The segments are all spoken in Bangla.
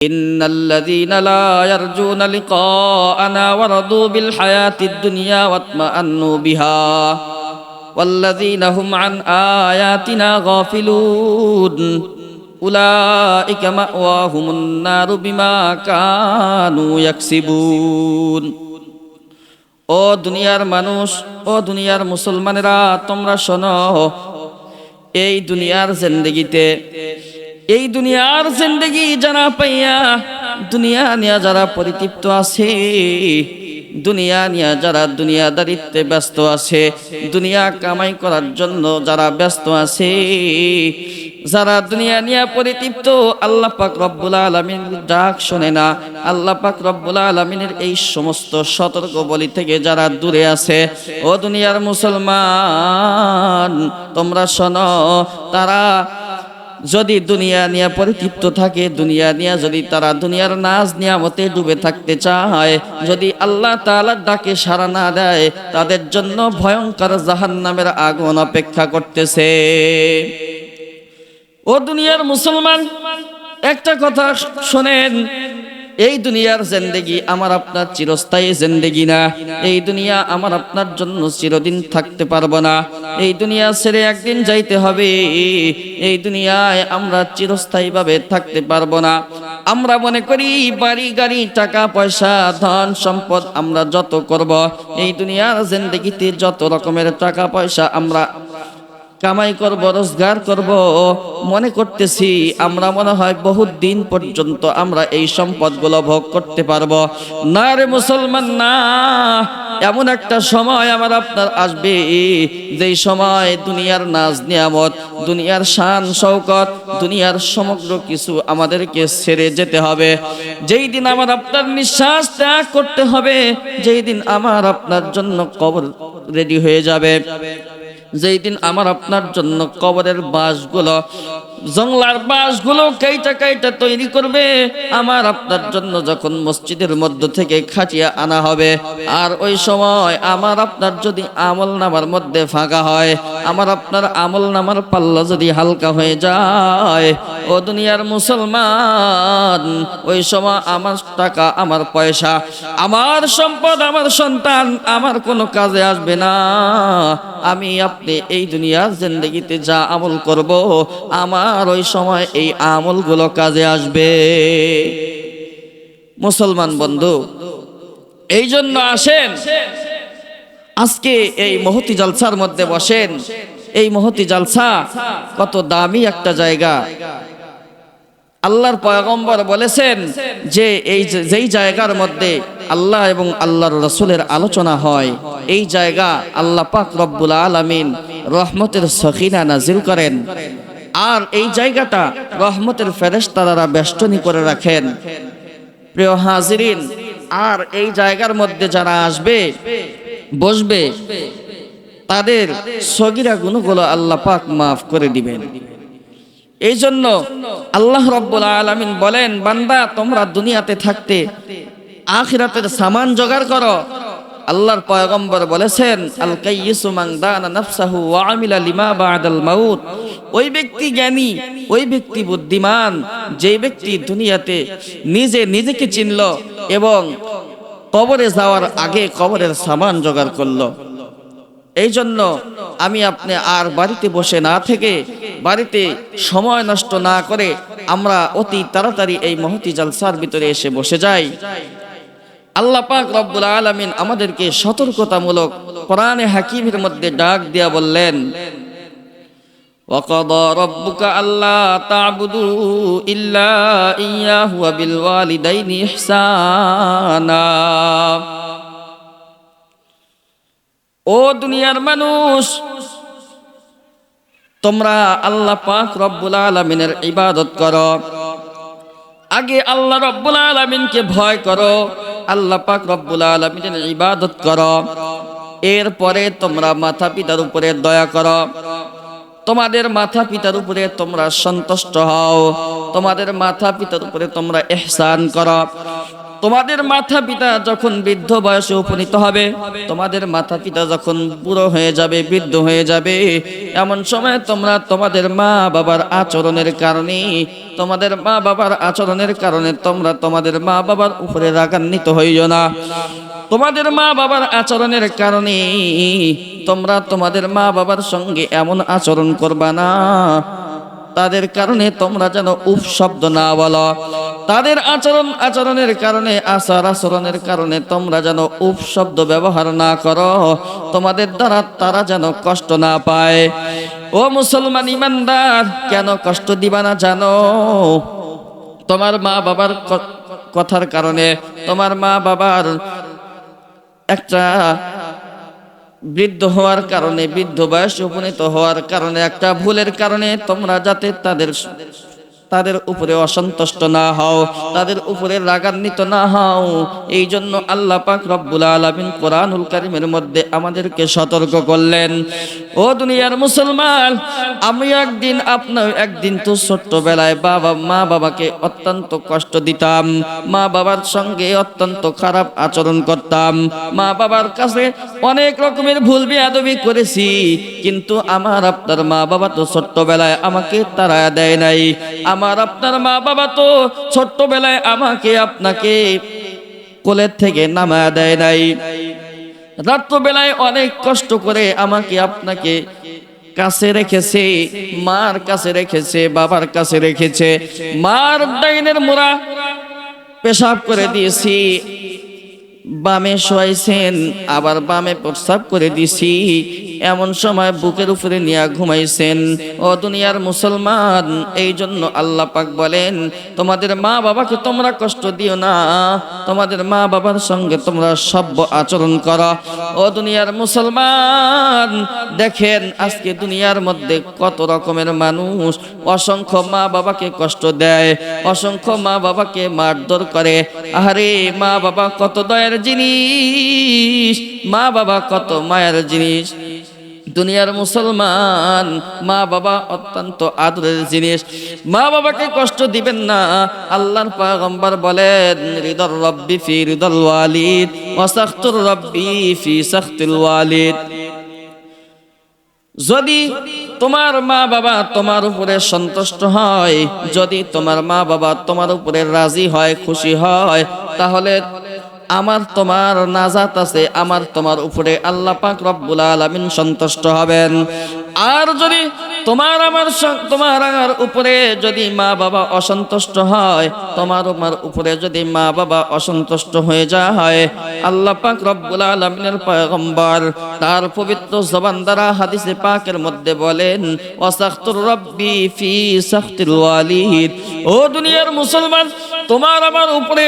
إن الذين لا يرجون لقاءنا ورضوا بالحياة الدنيا واطمأنوا بها والذين هم عن آياتنا غافلون أولئك مأواهم النار بما كانوا يكسبون ও দুনিয়ার মানুষ ও দুনিয়ার মুসলমানেরা তোমরা শোনো এই দুনিয়ার জিন্দগিতে এই দুনিয়ার জিন্দগি যারা পাইয়া, দুনিয়া নিয়া যারা পরিতৃপ্ত আছে, দুনিয়া নিয়ে যারা দুনিয়াদারিত্বে ব্যস্ত আছে, দুনিয়া কামাই করার জন্য যারা ব্যস্ত আছে, যারা দুনিয়া নিয়ে পরিতৃপ্ত, আল্লাহ পাক রব্বুল আলমিন ডাক শোনে না, আল্লাহ পাক রব্বুল আলমিনের এই সমস্ত সতর্ক বলি থেকে যারা দূরে আছে, ও দুনিয়ার মুসলমান, তোমরা শোনো, তারা যদি দুনিয়া নিয়ে পরিতৃপ্ত থাকে, দুনিয়া নিয়ে যদি তারা দুনিয়ার নাজ নিয়ামতে ডুবে থাকতে চায়, যদি আল্লাহ তালার ডাকে সারা না দেয়, তাদের জন্য ভয়ঙ্কর জাহান নামের আগুন অপেক্ষা করতেছে। ও দুনিয়ার মুসলমান, একটা কথা শোনেন এই দুনিয়ার জিন্দেগি আমার আপনার চিরস্থায়ী জিন্দেগি না। এই দুনিয়া আমার আপনার জন্য চিরদিন থাকতে পারব না। এই দুনিয়া ছেড়ে একদিন যাইতে হবে। এই দুনিয়ায় আমরা চিরস্থায়ীভাবে থাকতে পারব না। আমরা মনে করি বাড়ি, গাড়ি, টাকা, পয়সা, ধন, সম্পদ আমরা যত করব, এই দুনিয়ার জিন্দেগিতে যত রকমের টাকা, পয়সা আমরা কামাই করব, রোজগার করব, মনে করতেছি আমরা মনে হয় বহুত দিন পর্যন্ত আমরা এই সম্পদগুলো ভোগ করতে পারব। না রে মুসলমান, না। এমন একটা সময় আমার আপনার আসবে, যেই সময় দুনিয়ার নাজ নিয়ামত, দুনিয়ার শান শৌকত দুনিয়ার সমগ্র কিছু আমাদেরকে ছেড়ে যেতে হবে। যেই দিন আমার আপনার নিঃশ্বাস ত্যাগ করতে হবে, যেই দিন আমার আপনার জন্য কবর রেডি হয়ে যাবে। যেই দিন আমার আপনার জন্য কবরের বাঁশগুলো জংলার বাঁশগুলো কাইটা কাইটা তৈরি করবে, আমার আপনার জন্য যখন মসজিদের মধ্য থেকে খাটিয়া আনা হবে। আর ওই সময় আমার আপনার যদি আমল নামার মধ্যে ফাঁকা হয়, আমার আপনার আমল নামার পাল্লা যদি হালকা হয়ে যায়, ও দুনিয়ার মুসলমান, ওই সময় আমার টাকা, আমার পয়সা, আমার সম্পদ, আমার সন্তান, আমার কোনো কাজে আসবে না। আমি আপনি এই দুনিয়ার জিন্দগিতে যা আমল করব, আমার ওই সময় এই আমলগুলো কাজে আসবে। মুসলমান বন্ধু, এই জন্য আসেন। আজকে এই মহতি জালসার মধ্যে বসেন। এই মহতি জালসা কত দামি একটা জায়গা। আল্লাহর পয়গম্বর বলেছেন যে এই যেই জায়গার মধ্যে আল্লাহ এবং আল্লাহর রসুলের আলোচনা হয়, এই জায়গা আল্লাহ পাক রব্বুল আলামিন রহমতের সখিনা নাজিল করেন। আর এই জায়গাটা রহমতের ফেরেশতারা বেষ্টনী করে রাখেন। প্রিয় হাজিরিন, আর এই জায়গার মধ্যে যারা আসবে, বসবে, তাদের সগিরা গুণগুলো আল্লাহ পাক মাফ করে দিবেন। এই জন্য আল্লাহ রব্বুল আলমিন বলেন, বান্দা, তোমরা দুনিয়াতে থাকতে আখিরাতের সামান জোগাড় করো। আল্লাহর পয়গম্বর বলেছেন আল কাইয়িসু মান দানা নাফসাহু ওয়া আমিলা লিমা বাদাল মাউত। ওই ব্যক্তি জ্ঞানী, ওই ব্যক্তি বুদ্ধিমান যে ব্যক্তি দুনিয়াতে নিজে নিজেকে চিনল এবং কবরে যাওয়ার আগে কবরের সামান জোগাড় করল। এই জন্য আমি আপনি আর বাড়িতে বসে না থেকে বাড়িতে সময় নষ্ট না করে আমরা অতি তাড়াতাড়ি এই মহতি জালসার ভিতরে এসে বসে যাই। আল্লাহ পাক রব্বুল আলামিন আমাদেরকে সতর্কতামূলক কোরআনে হাকিমের মধ্যে ডাক দিয়া বললেন وقضى ربك ألا تعبدوا إلا إياه وبالوالدين إحسانا ও দুনিয়ার মানুষ তোমরা আল্লাহ পাক রব্বুল আলমিনের ইবাদত করো আগে আল্লাহ রব্বুল আলমিনকে ভয় করো আল্লাহ পাক রব্বুল আলমিনের ইবাদত করো এরপরে তোমরা মাথা পিতার উপরে দয়া করো তোমাদের মাথা পিতার উপরে তোমরা সন্তুষ্ট হও। তোমাদের মাথা পিতার উপরে তোমরা এহসান করো। তোমাদের মাথা পিতা যখন বৃদ্ধ বয়সে উপনীত হবে, তোমাদের মাথা পিতা যখন বুড়ো হয়ে যাবে, বৃদ্ধ হয়ে যাবে, এমন সময় তোমরা তোমাদের মা বাবার আচরণের কারণে, তোমাদের মা বাবার আচরণের কারণে তোমরা তোমাদের মা বাবার উপরে রাগান্বিত হইও না। তোমাদের মা বাবার আচরণের কারণে তোমরা তোমাদের মা বাবার সঙ্গে এমন আচরণ করবা না। তাদের কারণে তোমরা যেন উপ শব্দ না বলো। তাদের আচরণ, আচরণের কারণে, আচার আচরণের কারণে তোমরা যেন উপ শব্দ ব্যবহার না করো। তোমাদের দ্বারা তারা যেন কষ্ট না পায়। ও মুসলমান ইমানদার, কেন কষ্ট দিবা না জানো? তোমার মা বাবার কথার কারণে তোমার মা বাবার একটা বৃদ্ধ হওয়ার কারণে, বৃদ্ধ বয়সে উপনীত হওয়ার কারণে, একটা ভুলের কারণে তোমরা যাতে তাদের তাদের উপরে অসন্তুষ্ট না হও, তাদের উপরে রাগান্বিত না হও। এই জন্য আল্লাহ পাক রব্বুল আলামিন কোরআনুল কারিমের মধ্যে আমাদেরকে সতর্ক করলেন। ও দুনিয়ার মুসলমান, আমি একদিন আপনার, একদিন তো ছোট্টবেলায় বাবা, মা বাবাকে অত্যন্ত কষ্ট দিতাম। মা বাবার সঙ্গে অত্যন্ত খারাপ আচরণ করতাম। মা বাবার কাছে অনেক রকমের ভুল বেয়াদবি করেছি, কিন্তু আমার আপনার মা বাবা তো ছোট্টবেলায় আমাকে তারা দেয় নাই। আমার আপনার মা বাবা তো ছোট্টবেলায় আমাকে আপনাকে কোলের থেকে নামা দেয় নাই। রাত্রবেলায় অনেক কষ্ট করে আমাকে আপনাকে কাছে রেখেছে, মার কাছে রেখেছে, বাবার কাছে রেখেছে। মার ডাইনের মোড়া পেশাব করে দিয়েছি। বামে শোয়াইছেন, আবার বামে প্রস্রাব করে দিছি এমন সময় বুকের উপরে নিয়ে ঘুমাইছেন। ও দুনিয়ার মুসলমান এই জন্য আল্লাহ পাক বলেন, তোমাদের মা বাবাকে তোমরা কষ্ট দিও না। তোমাদের মা বাবার সঙ্গে তোমরা সভ্য আচরণ করো। ও দুনিয়ার মুসলমান, দেখেন আজকে দুনিয়ার মধ্যে কত রকমের মানুষ অসংখ্য মা বাবাকে কষ্ট দেয়, অসংখ্য মা বাবাকে মারধর করে। আরে মা বাবা কত দয়ার জিনিস, মা বাবা কত মায়ের জিনিস। দুনিয়ার মুসলমান মা বাবা অত্যন্ত আদরের জিনিস। মা বাবাকে কষ্ট দিবেন না। আল্লাহর পয়গম্বর বলেন হৃদর রব্বি ফি হৃদল ওয়ালিদ ওয়াসাখতুর রব্বি ফি সাখতিল ওয়ালিদ। যদি তোমার মা বাবা তোমার উপরে সন্তুষ্ট হয়, যদি তোমার মা বাবা তোমার উপরে রাজি হয়, খুশি হয়, তাহলে আমার তোমার নাজাত আছে, আমার তোমার উপরে আল্লাহ পাক রব্বুল আলামিন সন্তুষ্ট হবেন। আর যদি তোমার আমার তোমার আমার উপরে যদি মা বাবা অসন্তুষ্ট হয়, তোমার আমার উপরে যদি মা বাবা অসন্তুষ্ট হয়ে যায়, আল্লাহ পাক রব্বুল আলামিনের পয়গম্বর তার পবিত্র জবান দ্বারা হাদিসে পাকের মধ্যে বলেন, ওয়াসাখতুর রব্বি ফি সাখতিল ওয়ালিদ। ও দুনিয়ার মুসলমান তোমার আমার উপরে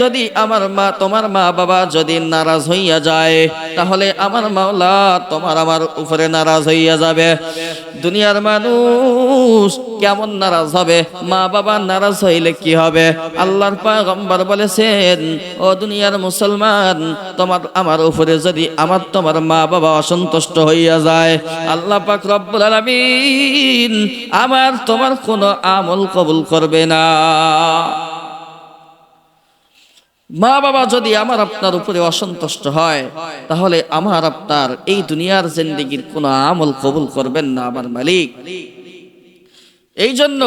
যদি আমার মা, তোমার মা বাবা যদি নারাজ হইয়া যায়, তাহলে আমার মাওলা তোমার আমার উপরে নারাজ হইয়া যাবে। দুনিয়ার মানুষ কেমন নারাজ হবে? মা বাবা নারাজ হইলে কি হবে? আল্লাহর পয়গম্বর বলেছেন, ও দুনিয়ার মুসলমান, তোমার আমার উপরে যদি আমার, তোমার মা বাবা অসন্তুষ্ট হইয়া যায়, আল্লাহ পাক রব্বুল আলামিন আমার তোমার কোনো আমল কবুল করবে না। মা বাবা যদি আমার আপনার উপরে অসন্তুষ্ট হয়, তাহলে আমার আপনার এই দুনিয়ার জিন্দিগির কোনো আমল কবুল করবেন না আমার মালিক। এই জন্য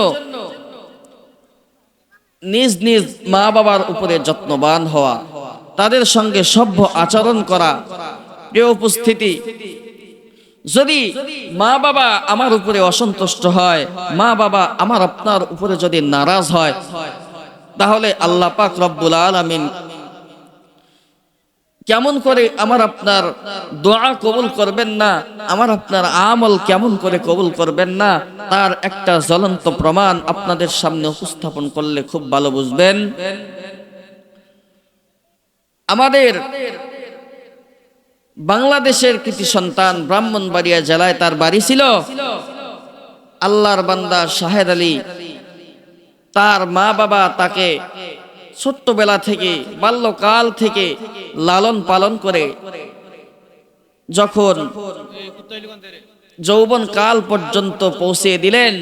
নিজ নিজ মা বাবার উপরে যত্নবান হওয়া, তাদের সঙ্গে সভ্য আচরণ করা, প্রিয় উপস্থিতি, যদি মা বাবা আমার উপরে অসন্তুষ্ট হয়, মা বাবা আমার আপনার উপরে যদি নারাজ হয় তাহলে আল্লাহ পাক রব্বুল আলামিন কেমন করে আমার আপনার দোয়া কবুল করবেন না, আমার আপনার আমল কেমন করে কবুল করবেন না, তার একটা জ্বলন্ত প্রমাণ আপনাদের সামনে উপস্থাপন করলে খুব ভালো বুঝবেন। আমাদের বাংলাদেশের কৃতি সন্তান ব্রাহ্মণবাড়িয়া জেলায় তার বাড়ি ছিল। আল্লাহর বান্দা শাহেদ আলী তার মা বাবা তাকে ছোট্টবেলা থেকে, বাল্যকাল থেকে লালন পালন করে। যখন যৌবন কাল পর্যন্ত পৌঁছে দিলেন,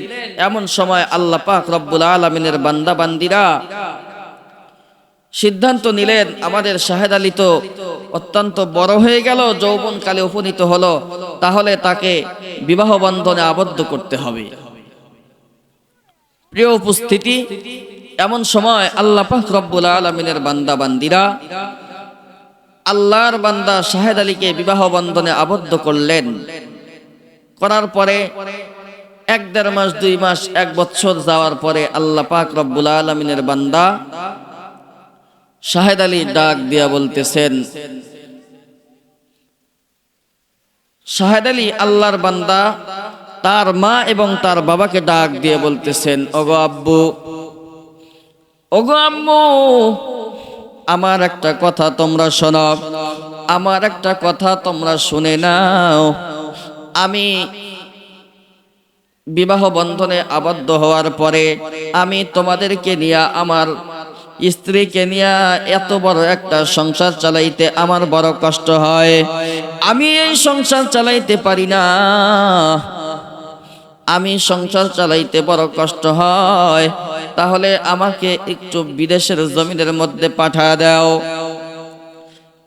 এমন সময় আল্লাহ পাক রব্বুল আলমিনের বান্দা বান্দিরা সিদ্ধান্ত নিলেন, আমাদের শাহেদ আলী তো অত্যন্ত বড় হয়ে গেল, যৌবনকালে উপনীত হলো, তাহলে তাকে বিবাহ বন্ধনে আবদ্ধ করতে হবে। প্রিয় উপস্থিতি, এমন সময় আল্লাহ পাক রব্বুল আলমিনের বান্দা বান্দিরা আল্লাহর বান্দা শাহেদ আলীকে বিবাহ বন্ধনে আবদ্ধ করলেন। করার পরে এক দেড় মাস, দুই মাস, এক বছর যাওয়ার পরে আল্লাহ পাক রব্বুল আলমিনের বান্দা শাহেদ আলী ডাক দিয়া বলতেছেন, শাহেদ আলী, আল্লাহর বান্দা তার মা এবং তার বাবাকে ডাক দিয়ে বলতেছেন, ওগো আব্বু, ওগো আম্মু, আমার একটা কথা তোমরা শোনো, আমার একটা কথা তোমরা শুনে নাও। আমি বিবাহ বন্ধনে আবদ্ধ হওয়ার পরে আমি তোমাদেরকে নিয়ে, আমার স্ত্রীকে নিয়ে এত বড় একটা সংসার চালাইতে আমার বড় কষ্ট হয়। আমি এই সংসার চালাইতে পারি না। আমি সংসার চালাইতে বড় কষ্ট হয়, তাহলে আমাকে একটু বিদেশের জমিনের মধ্যে পাঠা দাও।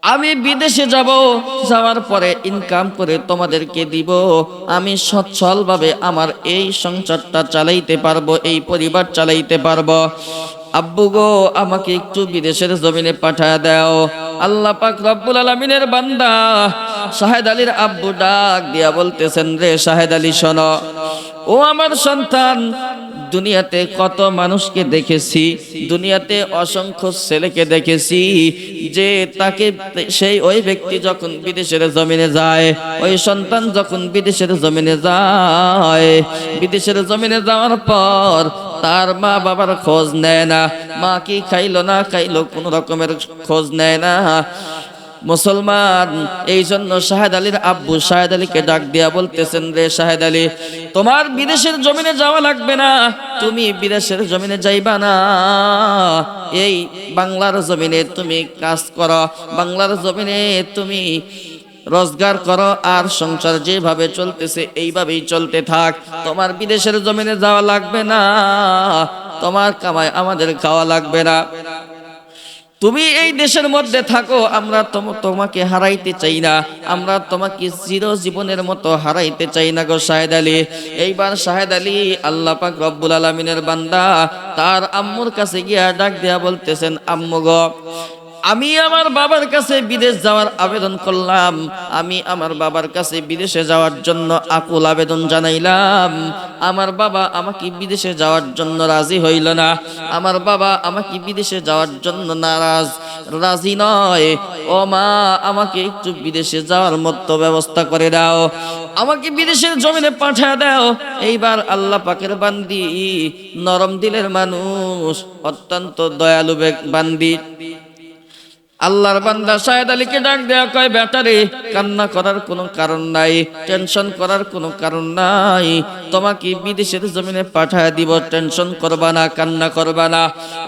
আমি বিদেশে যাব, যাওয়ার পরে ইনকাম করে তোমাদেরকে দিব। আমি সচ্ছলভাবে আমার এই সংসারটা চালাইতে পারব, এই পরিবার চালাইতে পারব। আব্বু গো, আমাকে একটু বিদেশের জমিনে পাঠা দাও। আল্লাহ পাক রব্বুল আলমিনের বান্দা, শাহেদ আলীর আব্বু ডাক দিয়া বলতেছেন রে শাহেদ আলী শোনো। ও আমার সন্তান, দুনিয়াতে কত মানুষকে দেখেছি, দুনিয়াতে অসংখ্য ছেলেকে দেখেছি, যে তাকে সেই ওই ব্যক্তি যখন বিদেশের জমিনে যায়, ওই সন্তান যখন বিদেশের জমিনে যায়, বিদেশের জমিনে যাওয়ার পর তার মা বাবার খোঁজ নেয় না, মা কি খাইলো না খাইলো কোন রকমের খোঁজ নেয় না। মুসলমান এই জন্য শাহেদ আলীর আব্বু শাহেদ আলীকে ডাক দিয়া বলতেছেন, রে শাহেদ আলী, তোমার বিদেশের জমিনে যাওয়া লাগবে না, তুমি বিদেশের জমিনে যাইবা না। এই বাংলার জমিনে তুমি কাজ করো, বাংলার জমিনে তুমি রোজগার করো, আর সংসার যেভাবে চলতেছে, এইভাবেই চলতে থাক। তোমার বিদেশের জমিনে যাওয়া লাগবে না, তোমার কামায় আমাদের খাওয়া লাগবে না। তুমি এই দেশের মধ্যে থাকো, আমরা তোমাকে হারাইতে চাই না। আমরা তোমাকে চির জীবনের মতো হারাইতে চাই না গো শাহেদ আলী। এইবার শাহেদ আলী আল্লাহ পাক রব্বুল আলমিনের বান্দা, তার আম্মুর কাছে গিয়া ডাক দেয়া বলতেছেন, আম্মু গো আমি আমার বাবার কাছে বিদেশ যাওয়ার আবেদন করলাম। আমি আমার বাবার কাছে বিদেশে যাওয়ার জন্য আকুল আবেদন জানাইলাম। আমার বাবা আমাকে বিদেশে যাওয়ার জন্য রাজি হইল না। আমার বাবা আমাকে বিদেশে যাওয়ার জন্য নারাজ, রাজি নয়। ও মা, আমাকে একটু বিদেশে যাওয়ার মতো ব্যবস্থা করে দাও। আমাকে বিদেশের জমিনে পাঠা দাও। এইবার আল্লাহ পাকের বান্দি, নরম দিলের মানুষ, অত্যন্ত দয়ালু বান্দি। আল্লাহর বান্দা শাহেদ আলীকে ডাক দেওয়া কয় ব্যাটারে কান্না করার কোনো কারণ নাই, টেনশন করার কোনো কারণ নাই। তোমাকে বিদেশের জমিনে পাঠায় দিব, টেনশন করবা না, কান্না করবা না।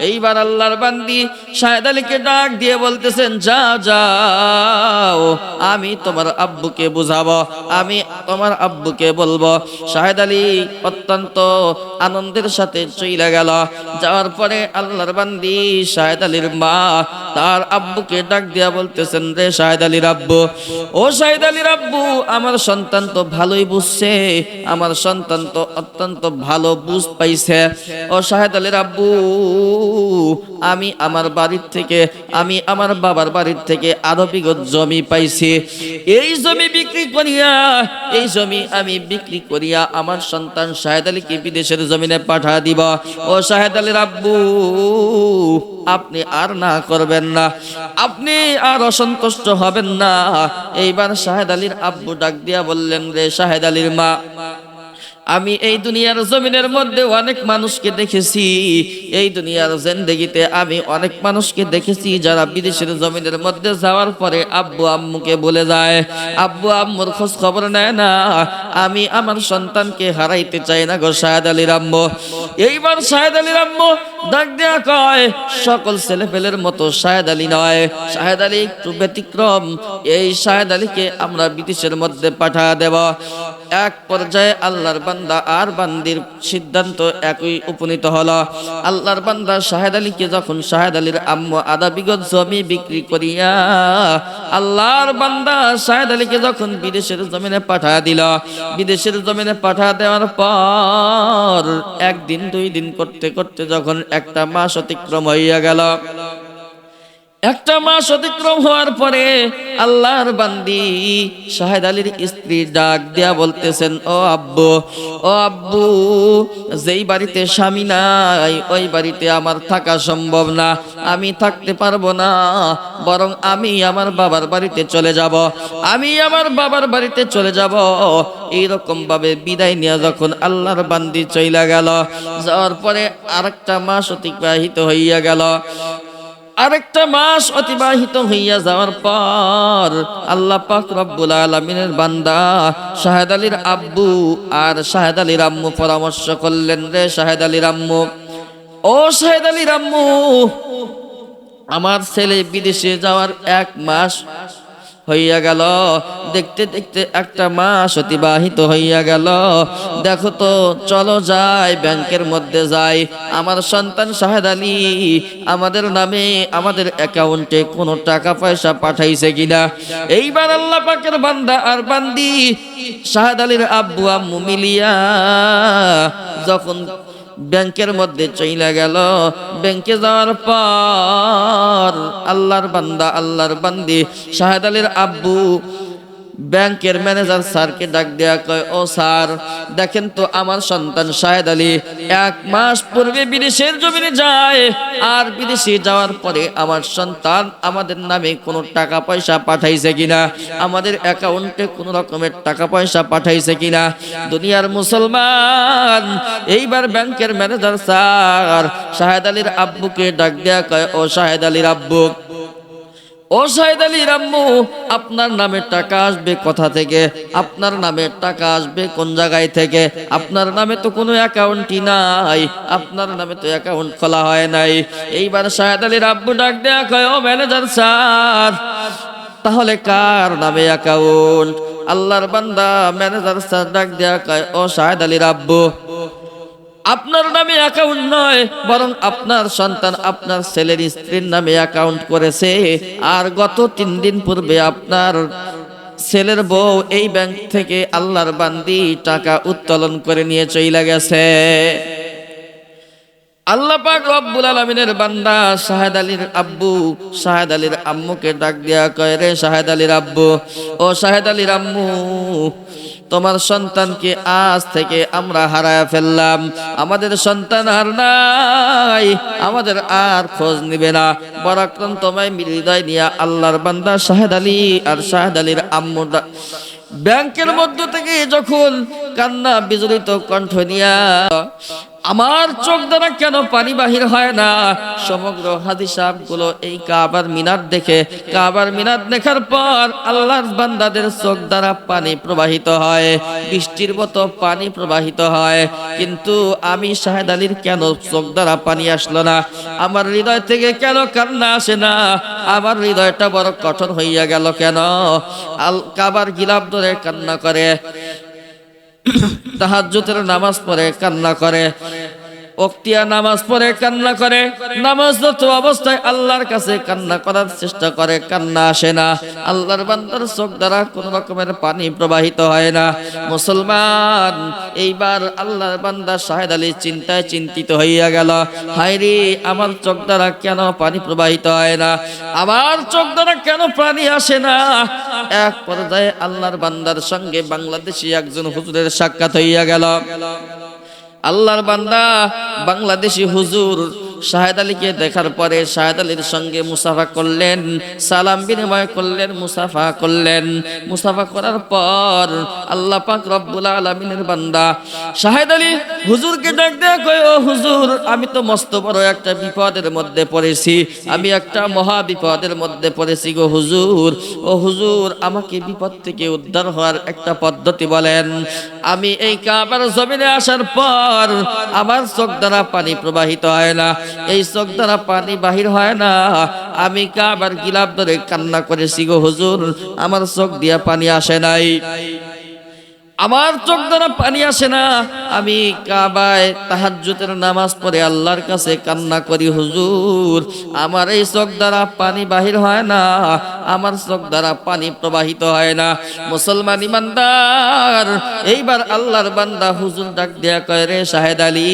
এইবার আল্লাহর বান্দি শাহেদ আলীকে ডাক দিয়ে বলতেছেন যা যাও, আমি তোমার আব্বুকে বুঝাবো, আমি তোমার আব্বুকে বলব। শাহেদ আলী অত্যন্ত আনন্দের সাথে চইলা গেল। যাওয়ার পরে আল্লাহর বান্দি শাহেদ আলীর মা তার আব্বু আব্বুকে ডাক দিয়া বলতেছেন, রে শাহেদ আলী রাব্বু, ও শাহেদ আলী রাব্বু, আমার সন্তান তো ভালোই বুঝছে, আমার সন্তান তো অত্যন্ত ভালো বুঝ পাইছে। ও শাহেদ আলী রাব্বু, আমি আমার বাড়ির থেকে, আমি আমার বাবার বাড়ির থেকে আরও বিগত জমি পাইছি। এই জমি বিক্রি করিয়া, এই জমি আমি বিক্রি করিয়া আমার সন্তান শাহেদ আলীকে বিদেশের জমিনে পাঠা দিব। ও শাহেদ আলী রাব্বু, আপনি আর না করবেন না। আপনি আর অসন্তুষ্ট হবেন না। এইবার শাহেদ আলীর আব্বু ডাক দিয়া বললেন, রে শাহেদ আলীর মা আমি এই দুনিয়ার জমিনের মধ্যে অনেক মানুষকে দেখেছি। এই দুনিয়ার জেন্দেগিতে আমি অনেক মানুষকে দেখেছি যারা বিদেশের জমিনের মধ্যে যাওয়ার পরে আব্বু আম্মুকে বলে যায়, আব্বু আম্মুর খোঁজ খবর নেয় না, আমি আমার সন্তানকে হারাইতে চাই না গো শাহেদ আলীর আম্মু। এইবার শাহেদ আলীর আম্মু ডাক দেয়া কয়, সকল ছেলেপেলের মতো শাহেদ আলী নয়। শাহেদ আলী একটু ব্যতিক্রম। এই শাহেদ আলীকে আমরা বিদেশের মধ্যে পাঠা দেব। এক পর্যায়ে আল্লাহর বান্দা আর বান্দির সিদ্ধান্ত একই উপনীত হলো। আল্লাহর বান্দা শাহেদ আলীকে যখন শাহেদ আলীর আম্মু আদা বিগত জমি বিক্রি করিয়া আল্লাহর বান্দা শাহেদ আলীকে যখন বিদেশের জমিনে পাঠা দিল, বিদেশের জমিনে পাঠা দেওয়ার পর একদিন দুই দিন করতে করতে যখন একটা মাস অতিক্রম হইয়া গেল। একটা মাস অতিক্রম হওয়ার পরে আল্লাহর বান্দি শাহেদ আলীর স্ত্রী ডাক দিয়া বলতেছেন, ও আব্বু ও আব্বু, যেই বাড়িতে স্বামী নাই, ওই বাড়িতে আমার থাকা সম্ভব না। আমি থাকতে পারব না, বরং আমি আমার বাবার বাড়িতে চলে যাব। আমি আমার বাবার বাড়িতে চলে যাব। এইরকম ভাবে বিদায় নিয়ে যখন আল্লাহর বান্দি চইলা গেল, যাওয়ার পরে আরেকটা মাস অতিবাহিত হইয়া গেল। আরেকটা মাস অতিবাহিত হইয়া যাওয়ার পর আল্লাহ পাক রব্বুল আলমিনের বান্দা শাহেদ আলীর আব্বু আর শাহেদ আলীর আম্মু পরামর্শ করলেন, রে শাহেদ আলীর আম্মু, ও শাহেদ আলীর আম্মু, আমার ছেলে বিদেশে যাওয়ার এক মাস হইয়া গেল। দেখতে দেখতে একটা মাস অতিবাহিত হইয়া গেল। দেখো তো, চলো যাই, ব্যাংকের মধ্যে যাই। আমার সন্তান শাহেদ আলী আমাদের নামে আমাদের অ্যাকাউন্টে কোনো টাকা পয়সা পাঠাইছে কিনা? এইবার আল্লাহ পাকের বান্দা আর বান্দি শাহেদ আলীর আব্বু আম্মু মিলিয়া যখন ব্যাংকের মধ্যে চইলে গেল। ব্যাংকে যাওয়ার পর আল্লাহর বান্দা আল্লাহর বান্দি শাহেদ আলীর আব্বু ব্যাংকের ম্যানেজার স্যারকে ডাক দেয়া কয়, ও স্যার, দেখেন তো আমার সন্তান শাহেদ আলী, এক মাস পূর্বে বিদেশের জমিনে যায় আর বিদেশে যাওয়ার পরে আমার সন্তান আমাদের নামে কোনো টাকা পয়সা পাঠাইছে কিনা, আমাদের অ্যাকাউন্টে কোনো রকমের টাকা পয়সা পাঠাইছে কিনা, দুনিয়ার মুসলমান। এইবার ব্যাংকের ম্যানেজার স্যার শাহেদ আলীর আব্বুকে ডাক দেয়া কয়, ও শাহেদ আলীর আব্বু ও সাইদ আলী, রাম্মু, আপনার নামে টাকা আসবে কোথা থেকে? আপনার নামে টাকা আসবে কোন জায়গায় থেকে? আপনার নামে তো কোনো অ্যাকাউন্টই নাই। আপনার নামে তো অ্যাকাউন্ট খোলা হয় নাই। এইবার সাহেদ আলী রাব্বু ডাক দেয়া কয়, ও ম্যানেজার স্যার, তাহলে কার নামে অ্যাকাউন্ট? আল্লাহর বান্দা ম্যানেজার স্যার ডাক দেয়া কয়, ও সাহেদ আলী, রাব্বু আপনার নামে অ্যাকাউন্ট নয়, বরং আপনার সন্তান আপনার ছেলের স্ত্রীর নামে অ্যাকাউন্ট করেছে। আর গত তিন দিন পূর্বে আপনার ছেলের বউ এই ব্যাংক থেকে আল্লাহর বান্দি টাকা উত্তোলন করে নিয়ে চইলা গেছে। আল্লাহ পাক রব্বুল আলমিনের বান্দা শাহেদ আলীর আব্বু, শাহেদ আলীর আম্মুকে ডাক দিয়া কয়, রে শাহেদ আলীর আব্বু, ও শাহেদ আলীর আম্মু তোমার সন্তানকে আজ থেকে আমরা হারায় ফেললাম। আমাদের সন্তান আর নাই। আমাদের আর খোঁজ নিবে না। বরাক্রম তোমায় হৃদয় নিয়ে আল্লাহর বান্দা শাহেদ আলী আর শাহেদ আলীর আম্মুরা ব্যাংকের মধ্য থেকে যখন কান্না বিজড়িত কণ্ঠ নিয়া আমার চোখ দ্বারা কেন পানি বাহির হয় না? সমগ্র হাদিসাবগুলো এই কাবার মিনার দেখে, কাবার মিনার দেখার পর আল্লাহর বান্দাদের চোখ দ্বারা পানি প্রবাহিত হয়, বৃষ্টির মতো পানি প্রবাহিত হয়। কিন্তু আমি শাহেদ আলীর কেন চোখ দ্বারা পানি আসলো না? আমার হৃদয় থেকে কেন কান্না আসে না? আমার হৃদয়টা বড় কঠোর হইয়া গেল কেন? আল কাবার গিলাপ ধরে কান্না করে। তাহাজ্জুদের নামাজ পড়ে কান্না করে। অক্তিয়া নামাজ পড়ে, কান্না করে। নামাজ নামাজরত অবস্থায় আল্লাহর কাছে কান্না করার চেষ্টা করে, কান্না আসে না। আল্লাহর বান্দার চোখ দ্বারা কোন রকমের পানি প্রবাহিত হয় না। মুসলমান, এইবার আল্লাহর বান্দা শাহেদ আলী চিন্তায় চিন্তিত হইয়া গেল। হায়রে আমার চোখ দ্বারা কেন পানি প্রবাহিত হয় না? আমার চোখ দ্বারা কেন পানি আসে না? এক পর্যায়ে আল্লাহর বান্দার সঙ্গে বাংলাদেশি একজন হুজুরের সাক্ষাৎ হইয়া গেল। আল্লাহর বান্দা বাংলাদেশি হুজুর শাহেদ আলীকে দেখার পরে শাহেদ আলীর সঙ্গে মুসাফা করলেন, সালাম বিনিময় করলেন, মুসাফা করলেন। মুসাফা করার পর আল্লাহ পাক রব্বুল আলমিনের বান্দা শাহেদ আলী হুজুরকে ডাক দেয়া ও হুজুর, আমি তো মস্ত বড় একটা বিপদের মধ্যে পড়েছি, আমি একটা মহা বিপদের মধ্যে পড়েছি গো হুজুর। ও হুজুর, আমাকে বিপদ থেকে উদ্ধার হওয়ার একটা পদ্ধতি বলেন। আমি এই কাবার জমিনে আসার পর আমার চোখ দ্বারা পানি প্রবাহিত হয় না এই চোখ দ্বারা পানি বাহির হয় না। আমি কাবার গিলাপ ধরে কান্না করেছি গো হুজুর। আমার চোখ দিয়া পানি আসে নাই। আমার চোখ দ্বারা পানি আসে না। আমি কাবায় তাহাজ্জুদের নামাজ পড়ে আল্লাহর কাছে কান্না করি, হুজুর। আমার এই চোখ দ্বারা পানি বাহির হয় না। আমার চোখ দ্বারা পানি প্রবাহিত হয় না। মুসলমান ইমানদার, এইবার আল্লাহর বান্দা হুজুর ডাক দেয়া কয়, রে শাহেদ আলী,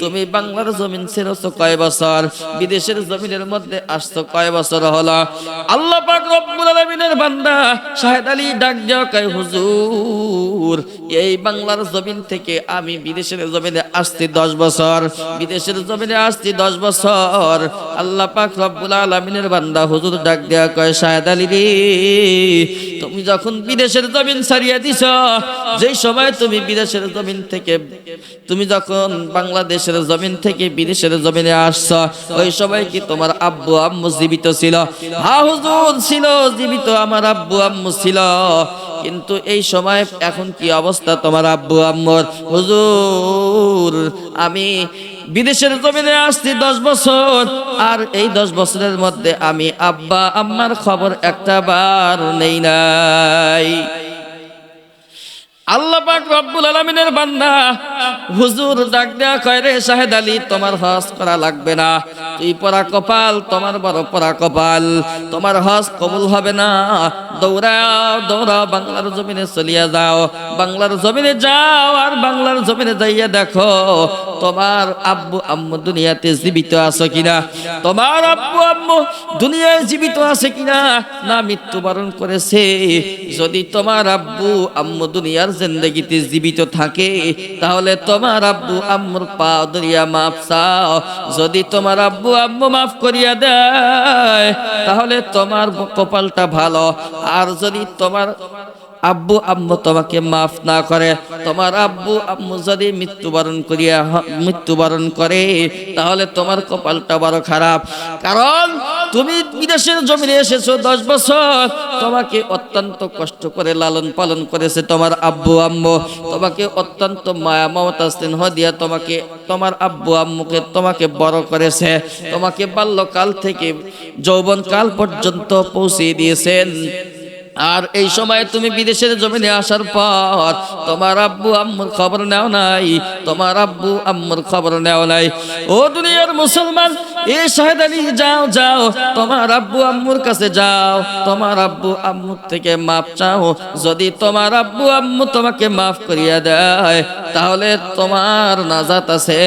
তুমি বাংলার জমিন ছেড়েছো কয় বছর? বিদেশের জমিনের মধ্যে আসছো কয় বছর হলো? আল্লাহ পাক রব্বুল আলামিনের বান্দা শাহেদ আলী ডাক দেয়া কয়, হুজুর এই বাংলার জমিন থেকে আমি বিদেশের জমিনে আসছি দশ বছর। বিদেশের জমিনে আসছি দশ বছর। আল্লাহ পাক রব্বুল আলামিনের বান্দা হুজুর ডাক দেয়া কয় শাহেদ আলী রে, তুমি যখন বিদেশের জমিন ছাড়িয়ে দিছ, যেই সময় তুমি বিদেশের জমিন থেকে, তুমি যখন বাংলাদেশের জমিন থেকে বিদেশের জমিনে আসছ, ওই সময় কি তোমার আব্বু আম্মু জীবিত ছিল? হা হুজুর, ছিল, জীবিত আমার আব্বু আম্মু ছিল। কিন্তু এই সময় এখন কি অবস্থা তোমার আব্বু আম্মর? হুজুর, আমি বিদেশের জমিনে আসছি দশ বছর, আর এই দশ বছরের মধ্যে আমি আব্বা আম্মার খবর একটা বার নেই নাই। আল্লাহ পাক রব্বুল আলামিনের বান্দা, হুজুর ডাক দেয়া কয় রে শাহেদ আলী, তোমার হজ করা লাগবে না। তুই পরা কপাল, তোমার বড় পরা কপাল। তোমার হজ কবুল হবে না। দৌড়াও দৌড়াও, বাংলার জমিনে চলিয়া যাও। বাংলার জমিনে যাও আর বাংলার জমিনে যাইয়া দেখো, তোমার আব্বু আম্মু দুনিয়াতে জীবিত আছো কিনা? তোমার আব্বু আম্মু দুনিয়ায় জীবিত আছে কিনা? না মৃত্যুবরণ করেছে। যদি তোমার আব্বু আম্মু দুনিয়ার জিন্দগিতে জীবিত থাকে, তাহলে তোমার আব্বু আম্মুর পা দরিয়া মাফ চাও। যদি তোমার আব্বু আম্মু মাফ করিয়া দেয়, তাহলে তোমার কপালটা ভালো। আর যদি তোমার আব্বু, আম্মু তোমাকে মাফ না করে। তোমার আব্বু, আম্মু যদি মৃত্যুবরণ করিয়া মৃত্যুবরণ করে, তাহলে তোমার কপালটা বড় খারাপ। কারণ তুমি বিদেশের জমিনে এসেছ দশ বছর। তোমাকে অত্যন্ত কষ্ট করে লালন পালন করেছে তোমার আব্বু, আম্মু। তোমাকে অত্যন্ত মায়া মমতা স্নেহ দিয়া তোমাকে, তোমার আব্বু, আম্মুকে তোমাকে বড় করেছে। তোমাকে বাল্যকাল থেকে যৌবনকাল পর্যন্ত পৌঁছে দিয়েছেন। আর এই সময় তুমি বিদেশের জমিনে আসার পর তোমার আব্বু আম্মুর খবর নেও নাই, তোমার আব্বু আম্মুর খবর নেও নাই। ও দুনিয়ার মুসলমান, এ শাহেদ আলী, যাও যাও, তোমার আব্বু আম্মুর কাছে যাও, তোমার আব্বু আম্মুর থেকে মাফ চাও। যদি তোমার আব্বু আম্মু তোমাকে মাফ করিয়া দেয় তাহলে তোমার নাজাত আছে।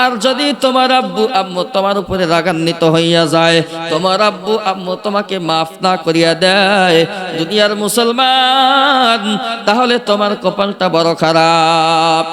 আর যদি তোমার আব্বু, আম্মু তোমার উপরে রাগান্বিত হইয়া যায়, তোমার আব্বু, আম্মু তোমাকে মাফ না করিয়া দেয়। দুনিয়ার মুসলমান, তাহলে তোমার কপালটা বড় খারাপ।